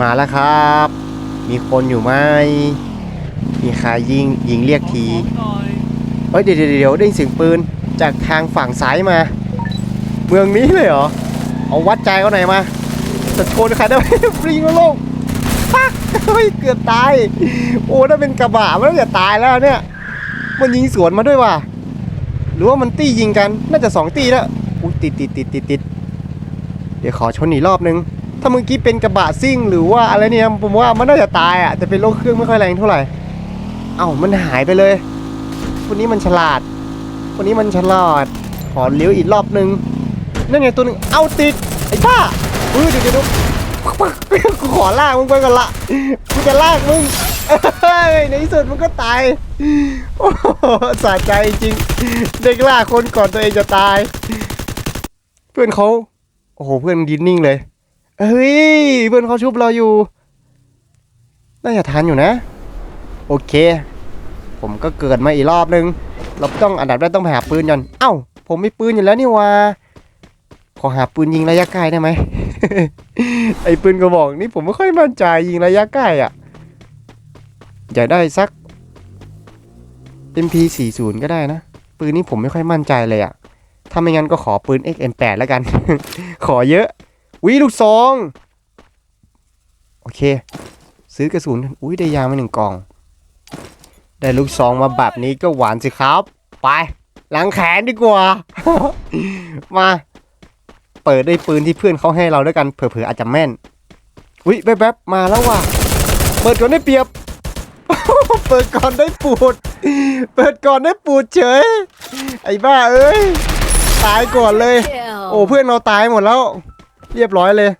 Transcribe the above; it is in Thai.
มาแล้วครับ มีคนอยู่ไหม มีใครยิงยิงเรียกที เฮ้ยเดี๋ยวเดี๋ยวเดี๋ยวได้ยินเสียงปืนจากทางฝั่งซ้ายมา เมืองนี้เลยเหรอ เอาวัดใจเขาหน่อยมาจะชนใครได้ไหมปริงลงปักเฮ้ยเกือบตาย โอ้ถ้าเป็นกระบะมันน่าจะตายแล้วเนี่ย มันยิงสวนมาด้วยว่ะ หรือว่ามันตี้ยิงกัน น่าจะสองตีแล้วอุ้ยติดติดติดติดติดเดี๋ยวขอชนอีกรอบนึง ถ้าเมื่อกี้เป็นกระบะซิ่งหรือว่าอะไรเนี่ยผมว่ามันน่าจะตายอะแต่เป็นโรคเครื่องไม่ค่อยแรงเท่าไหร่ เอ้ามันหายไปเลย คนนี้มันฉลาด คนนี้มันฉลาด ขอเลี้ยวอีกรอบนึง นั่นไงตัวหนึ่งเอาติด ไอ้บ้าเออเดี๋ยวเดี๋ยวเดี๋ยวกูขอลากมึงไปก่อนละ กูจะลากมึงในที่สุดมึงก็ตาย โอ้โหสะใจจริง เด็กล่าคนก่อนตัวเองจะตาย เพื่อนเขา โอ้โห เพื่อนมันยืนนิ่งเลย เฮ้ยเพื่อนเขาชุบเราอยู่ น่าจะทันอยู่นะ โอเค ผมก็เกิดมาอีกรอบนึง เราต้องอันดับแรกต้องไปหาปืนก่อนเอ้า ผมมีปืนอยู่แล้วนี่วะขอหาปืนยิงระยะไกลได้ไหมไอ้ปืนกระบอกนี่ผมไม่ค่อยมั่นใจยิงระยะใกล้อะอยากได้สัก MP40 ก็ได้นะ ปืนนี้ผมไม่ค่อยมั่นใจเลยอะถ้าไม่งั้นก็ขอปืน XM8 แล้วกัน ขอเยอะ วิลูกซอง โอเค ซื้อกระสุนอุ้ยได้ยามาหนึ่งกล่อง ได้ลูกซองมาแบบนี้ก็หวานสิครับ ไปล้างแขนดีกว่า มา เปิดด้วยปืนที่เพื่อนเขาให้เราด้วยกัน เผื่อๆอาจจะแม่นอุ้ยแป๊บๆมาแล้วว่ะ เปิดก่อนได้เปรียบ เปิดก่อนได้ปูด เปิดก่อนได้ปูดเฉย ไอ้บ้าเอ้ย ตายก่อนเลย โอ้เพื่อนเราตายหมดแล้ว เรียบร้อยเลย